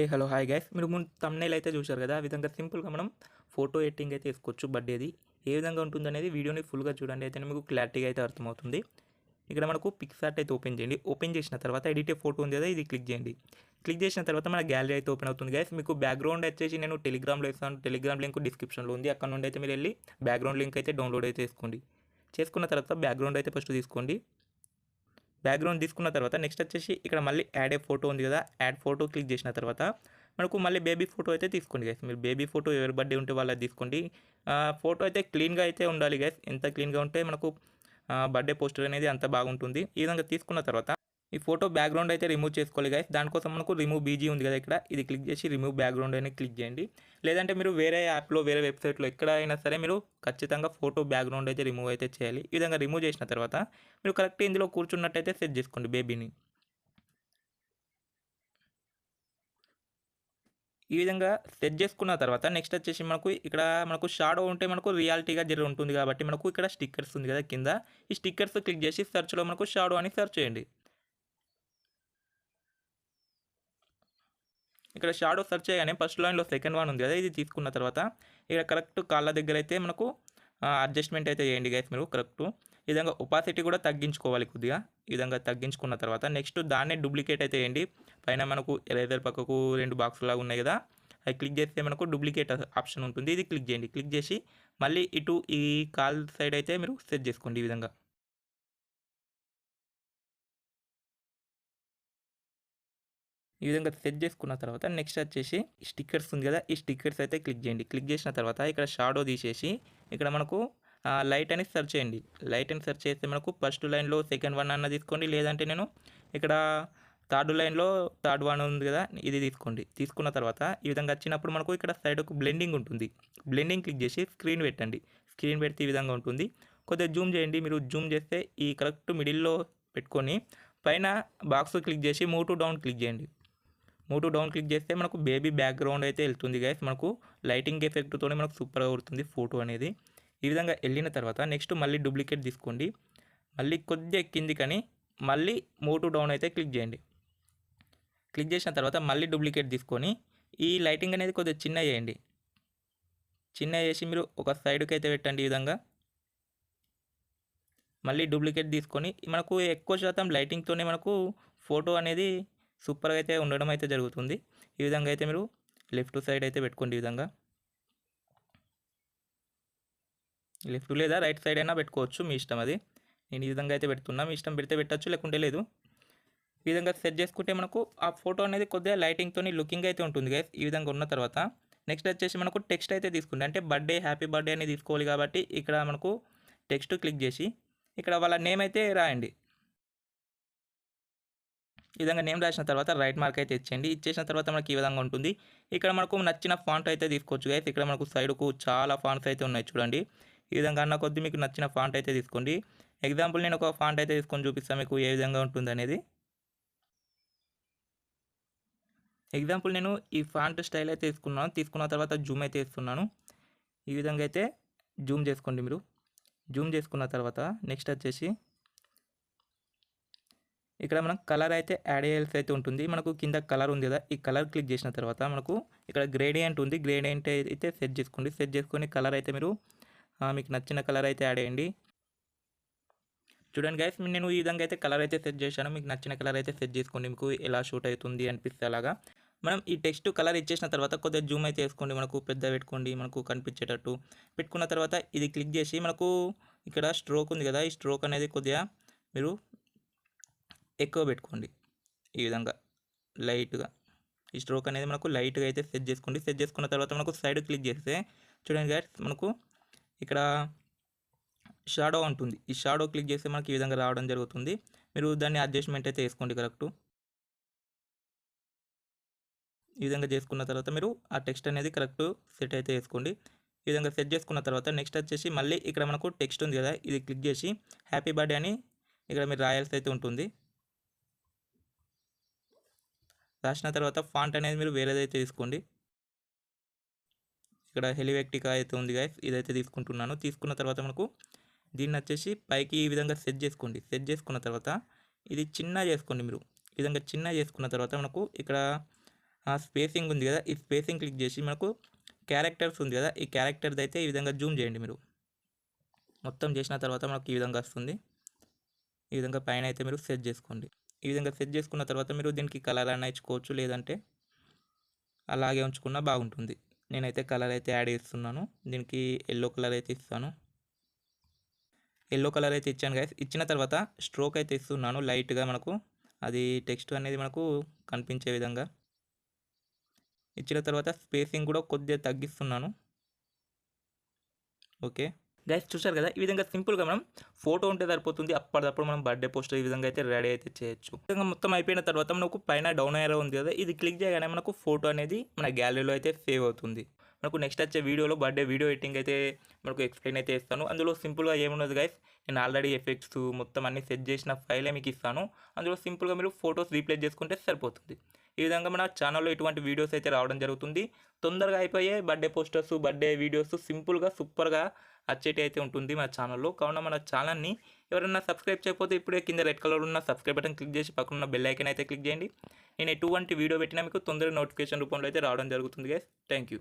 ఏ hello hi guys మీరు ముందు thumbnail అయితే చూశారు కదా? ఆ విధంగా సింపుల్గా మనం ఫోటో ఎడిటింగ్ అయితే వేసుకోవచ్చు బర్త్డేది. ఏ విధంగా ఉంటుంది అనేది వీడియోని ఫుల్గా చూడండి అయితే మీకు క్లారిటీగా అయితే అర్థమవుతుంది. ఇక్కడ మనకు పిక్సార్ట్ అయితే ఓపెన్ చేయండి. ఓపెన్ చేసిన తర్వాత ఎడిట్ ఫోటో ఉంది కదా ఇది క్లిక్ చేయండి. క్లిక్ చేసిన తర్వాత మన గ్యాలరీ అయితే ఓపెన్ అవుతుంది గైస్ మీకు బ్యాక్గ్రౌండ్ వచ్చేసి నేను టెలిగ్రామ్లో ఇస్తాను టెలిగ్రామ్ లింక్ డిస్క్రిప్షన్లో ఉంది. అక్కడ నుండి అయితే మీరు వెళ్ళి బ్యాక్గ్రౌండ్ లింక్ అయితే డౌన్లోడ్ అయితే చేసుకోండి. చేసుకున్న తర్వాత బ్యాక్గ్రౌండ్ అయితే ఫస్ట్ తీసుకోండి. బ్యాక్గ్రౌండ్ తీసుకున్న తర్వాత నెక్స్ట్ వచ్చేసి ఇక్కడ మళ్ళీ యాడ్ ఏ ఫోటో ఉంది కదా యాడ్ ఫోటో క్లిక్ చేసిన తర్వాత మనకు మళ్ళీ బేబీ ఫోటో అయితే తీసుకోండి గైస్ మీరు బేబీ ఫోటో ఎవరి బర్త్డే ఉంటే వాళ్ళది తీసుకోండి. ఫోటో అయితే క్లీన్గా అయితే ఉండాలి గైస్ ఎంత క్లీన్గా ఉంటే మనకు బర్త్డే పోస్టర్ అనేది అంత బాగుంటుంది. ఈ విధంగా తీసుకున్న తర్వాత ఈ ఫోటో బ్యాక్గ్రౌండ్ అయితే రిమూవ్ చేసుకోవాలి గైస్ దానికోసం మనకు రిమూవ్ బీజీ ఉంది కదా ఇక్కడ. ఇది క్లిక్ చేసి రిమూవ్ బ్యాక్గ్రౌండ్ అయినా క్లిక్ చేయండి. లేదంటే మీరు వేరే యాప్లో వేరే వెబ్సైట్లో ఎక్కడ అయినా సరే మీరు ఖచ్చితంగా ఫోటో బ్యాక్గ్రౌండ్ అయితే రిమూవ్ అయితే చేయాలి. ఈ విధంగా రిమూవ్ చేసిన తర్వాత మీరు కరెక్ట్ ఇందులో కూర్చున్నట్టయితే సెట్ చేసుకోండి బేబీని ఈ విధంగా సెట్ చేసుకున్న తర్వాత నెక్స్ట్ వచ్చేసి మనకు ఇక్కడ మనకు షాడో ఉంటే మనకు రియాలిటీగా జర ఉంటుంది కాబట్టి మనకు ఇక్కడ స్టిక్కర్స్ ఉంది కదా కింద. ఈ స్టిక్కర్స్ క్లిక్ చేసి సెర్చ్లో మనకు షాడో అని సెర్చ్ చేయండి. ఇక్కడ షాడో సెర్చ్ చేయగానే ఫస్ట్ లైన్లో సెకండ్ వన్ ఉంది కదా ఇది తీసుకున్న తర్వాత ఇక్కడ కరెక్ట్ కాళ్ళ దగ్గర అయితే మనకు అడ్జస్ట్మెంట్ అయితే చేయండి గైస్ మీరు కరెక్ట్ ఈ విధంగా ఒపాసిటీ కూడా తగ్గించుకోవాలి కొద్దిగా. ఈ విధంగా తగ్గించుకున్న తర్వాత నెక్స్ట్ దాన్నే డూప్లికేట్ అయితే చేయండి. పైన మనకు ఎరేజర్ పక్కకు రెండు బాక్స్ లాగా ఉన్నాయి కదా అది క్లిక్ చేస్తే మనకు డూప్లికేట్ ఆప్షన్ ఉంటుంది. ఇది క్లిక్ చేయండి. క్లిక్ చేసి మళ్ళీ ఇటు ఈ కాల్ సైడ్ అయితే మీరు సెట్ చేసుకోండి ఈ విధంగా. ఈ విధంగా సెట్ చేసుకున్న తర్వాత నెక్స్ట్ వచ్చేసి స్టిక్కర్స్ ఉంది కదా ఈ స్టిక్కర్స్ అయితే క్లిక్ చేయండి. క్లిక్ చేసిన తర్వాత ఇక్కడ షాడో తీసేసి ఇక్కడ మనకు లైట్ అని సెర్చ్ చేయండి. లైట్ అని సెర్చ్ చేస్తే మనకు ఫస్ట్ లైన్లో సెకండ్ వన్ అన్న తీసుకోండి. లేదంటే నేను ఇక్కడ థర్డ్ లైన్లో థర్డ్ వన్ ఉంది కదా ఇది తీసుకోండి. తీసుకున్న తర్వాత ఈ విధంగా వచ్చినప్పుడు మనకు ఇక్కడ సైడ్ ఒక బ్లెండింగ్ ఉంటుంది. బ్లెండింగ్ క్లిక్ చేసి స్క్రీన్ పెట్టండి. స్క్రీన్ పెడితే ఈ విధంగా ఉంటుంది. కొద్దిగా జూమ్ చేయండి. మీరు జూమ్ చేస్తే ఈ కరెక్ట్ మిడిల్లో పెట్టుకొని పైన బాక్స్ క్లిక్ చేసి మూవ్ టు డౌన్ క్లిక్ చేయండి. మూటు డౌన్ క్లిక్ చేస్తే మనకు బేబీ బ్యాక్గ్రౌండ్ అయితే వెళ్తుంది గైస్ మనకు లైటింగ్ ఎఫెక్ట్తో మనకు సూపర్గా కొడుతుంది ఫోటో అనేది. ఈ విధంగా వెళ్ళిన తర్వాత నెక్స్ట్ మళ్ళీ డూప్లికేట్ తీసుకోండి. మళ్ళీ కొద్దిగా ఎక్కింది కానీ మళ్ళీ మూటు డౌన్ అయితే క్లిక్ చేయండి. క్లిక్ చేసిన తర్వాత మళ్ళీ డూప్లికేట్ తీసుకొని ఈ లైటింగ్ అనేది కొద్దిగా చిన్న చేయండి. చిన్న చేసి మీరు ఒక సైడ్కి అయితే పెట్టండి ఈ విధంగా. మళ్ళీ డూప్లికేట్ తీసుకొని మనకు ఎక్కువ శాతం లైటింగ్తోనే మనకు ఫోటో అనేది సూపర్గా అయితే ఉండడం అయితే జరుగుతుంది. ఈ విధంగా అయితే మీరు లెఫ్ట్ సైడ్ అయితే పెట్టుకోండి ఈ విధంగా. లెఫ్ట్ లేదా రైట్ సైడ్ అయినా పెట్టుకోవచ్చు మీ ఇష్టం అది. నేను ఈ విధంగా అయితే పెడుతున్నా. మీ ఇష్టం పెడితే పెట్టచ్చు లేకుంటే లేదు. ఈ విధంగా సెట్ చేసుకుంటే మనకు ఆ ఫోటో అనేది కొద్దిగా లైటింగ్తో లుకింగ్ అయితే ఉంటుంది గైస్ ఈ విధంగా ఉన్న తర్వాత. నెక్స్ట్ వచ్చేసి మనకు టెక్స్ట్ అయితే తీసుకుంటే అంటే బర్త్డే హ్యాపీ బర్త్డే అని తీసుకోవాలి కాబట్టి ఇక్కడ మనకు టెక్స్ట్ క్లిక్ చేసి ఇక్కడ వాళ్ళ నేమ్ అయితే రాయండి. ఈ విధంగా నేమ్ రాసిన తర్వాత రైట్ మార్క్ అయితే ఇచ్చేయండి. ఇచ్చేసిన తర్వాత మనకి ఈ విధంగా ఉంటుంది. ఇక్కడ మనకు నచ్చిన ఫాంట్ అయితే తీసుకోవచ్చు గైస్ ఇక్కడ మనకు సైడ్కు చాలా ఫాంట్స్ అయితే ఉన్నాయి చూడండి. ఈ విధంగా అన్న కొద్ది మీకు నచ్చిన ఫాంట్ అయితే తీసుకోండి. ఎగ్జాంపుల్ నేను ఒక ఫాంట్ అయితే తీసుకొని చూపిస్తాను మీకు ఏ విధంగా ఉంటుంది అనేది. ఎగ్జాంపుల్ నేను ఈ ఫాంట్ స్టైల్ అయితే తీసుకున్నాను. తీసుకున్న తర్వాత జూమ్ అయితే ఇస్తున్నాను. ఈ విధంగా అయితే జూమ్ చేసుకోండి మీరు. జూమ్ చేసుకున్న తర్వాత నెక్స్ట్ వచ్చేసి ఇక్కడ మనం కలర్ అయితే యాడ్ చేయాల్సి అయితే ఉంటుంది. మనకు కింద కలర్ ఉంది కదా ఈ కలర్ క్లిక్ చేసిన తర్వాత మనకు ఇక్కడ గ్రేడియంట్ ఉంది. గ్రేడియంట్ అయితే సెట్ చేసుకోండి. సెట్ చేసుకొని కలర్ అయితే మీరు మీకు నచ్చిన కలర్ అయితే యాడ్ చేయండి. చూడండి గైస్ నేను ఈ విధంగా అయితే కలర్ అయితే సెట్ చేశాను. మీకు నచ్చిన కలర్ అయితే సెట్ చేసుకోండి. మీకు ఎలా షూట్ అవుతుంది అనిపిస్తే అలాగా. మనం ఈ టెక్స్ట్ కలర్ ఇచ్చేసిన తర్వాత కొద్దిగా జూమ్ అయితే వేసుకోండి. మనకు పెద్ద పెట్టుకోండి. మనకు కనిపించేటట్టు పెట్టుకున్న తర్వాత ఇది క్లిక్ చేసి మనకు ఇక్కడ స్ట్రోక్ ఉంది కదా ఈ స్ట్రోక్ అనేది కొద్దిగా మీరు ఎక్కువ పెట్టుకోండి. ఈ విధంగా లైట్గా. ఈ స్ట్రోక్ అనేది మనకు లైట్గా అయితే సెట్ చేసుకోండి. సెట్ చేసుకున్న తర్వాత మనకు సైడ్ క్లిక్ చేస్తే చూడండి గైడ్స్ మనకు ఇక్కడ షాడో ఉంటుంది. ఈ షాడో క్లిక్ చేస్తే మనకి ఈ విధంగా రావడం జరుగుతుంది. మీరు దాన్ని అడ్జస్ట్మెంట్ అయితే వేసుకోండి కరెక్ట్. ఈ విధంగా చేసుకున్న తర్వాత మీరు ఆ టెక్స్ట్ అనేది కరెక్ట్ సెట్ అయితే వేసుకోండి. ఈ విధంగా సెట్ చేసుకున్న తర్వాత నెక్స్ట్ వచ్చేసి మళ్ళీ ఇక్కడ మనకు టెక్స్ట్ ఉంది కదా ఇది క్లిక్ చేసి హ్యాపీ బర్త్డే అని ఇక్కడ మీరు రాయాల్సి అయితే ఉంటుంది. రాసిన తర్వాత ఫాంట్ అనేది మీరు వేరేదైతే తీసుకోండి. ఇక్కడ హెలివెక్టికా అయితే ఉంది గాయస్ ఇదైతే తీసుకుంటున్నాను. తీసుకున్న తర్వాత మనకు దీన్ని వచ్చేసి పైకి ఈ విధంగా సెట్ చేసుకోండి. సెట్ చేసుకున్న తర్వాత ఇది చిన్న చేసుకోండి మీరు. ఈ విధంగా చిన్న చేసుకున్న తర్వాత మనకు ఇక్కడ ఆ స్పేసింగ్ ఉంది కదా ఈ స్పేసింగ్ క్లిక్ చేసి మనకు క్యారెక్టర్స్ ఉంది కదా ఈ క్యారెక్టర్ది అయితే ఈ విధంగా జూమ్ చేయండి మీరు. మొత్తం చేసిన తర్వాత మనకు ఈ విధంగా వస్తుంది. ఈ విధంగా పైన అయితే మీరు సెట్ చేసుకోండి. ఈ విధంగా సెట్ చేసుకున్న తర్వాత మీరు దీనికి కలర్ అన్న ఇచ్చుకోవచ్చు లేదంటే అలాగే ఉంచుకున్నా బాగుంటుంది. నేనైతే కలర్ అయితే యాడ్ చేస్తున్నాను. దీనికి ఎల్లో కలర్ అయితే ఇస్తాను. ఎల్లో కలర్ అయితే ఇచ్చాను గైస్ ఇచ్చిన తర్వాత స్ట్రోక్ అయితే ఇస్తున్నాను. లైట్గా మనకు అది టెక్స్ట్ అనేది మనకు కనిపించే విధంగా. ఇచ్చిన తర్వాత స్పేసింగ్ కూడా కొద్దిగా తగ్గిస్తున్నాను. ఓకే. గైస్ చూశారు కదా? ఈ విధంగా సింపుల్గా మనం ఫోటో ఉంటే సరిపోతుంది. అప్పటిదప్పుడు మనం బర్త్డే పోస్టర్ ఈ విధంగా అయితే రెడీ అయితే చేయొచ్చు. విధంగా మొత్తం అయిపోయిన తర్వాత మనకు పైన డౌన్ అయ్యే ఉంది కదా? ఇది క్లిక్ చేయగానే మనకు ఫోటో అనేది మన గ్యాలరీలో అయితే సేవ్ అవుతుంది. మనకు నెక్స్ట్ వచ్చే వీడియోలో బర్త్డే వీడియో ఎడిటింగ్ అయితే మనకు ఎక్స్ప్లెయిన్ అయితే ఇస్తాను అందులో సింపుల్గా ఏమున్నది గైస్ నేను ఆల్రెడీ ఎఫెక్ట్స్ మొత్తం అన్ని సెట్ చేసిన ఫైలే మీకు ఇస్తాను. అందులో సింపుల్గా మీరు ఫొటోస్ రీప్లేస్ చేసుకుంటే సరిపోతుంది. ఈ విధంగా మన ఛానల్లో ఇటువంటి వీడియోస్ అయితే రావడం జరుగుతుంది. తొందరగా అయిపోయే బర్త్డే పోస్టర్స్ బర్త్డే వీడియోస్ సింపుల్గా సూపర్గా అచ్చేటి అయితే ఉంటుంది మన ఛానల్లో. కావున మన ఛానల్ని ఎవరైనా సబ్స్క్రైబ్ చేయకపోతే ఇప్పుడే కింద రెడ్ కలర్ ఉన్న సబ్స్క్రైబ్ బటన్ క్లిక్ చేసి పక్కన ఉన్న బెల్ ఐకన్ అయితే క్లిక్ చేయండి. నేను ఎటువంటి వీడియో పెట్టినా మీకు తొందరగా నోటిఫికేషన్ రూపంలో అయితే రావడం జరుగుతుంది గైస్ థ్యాంక్ యూ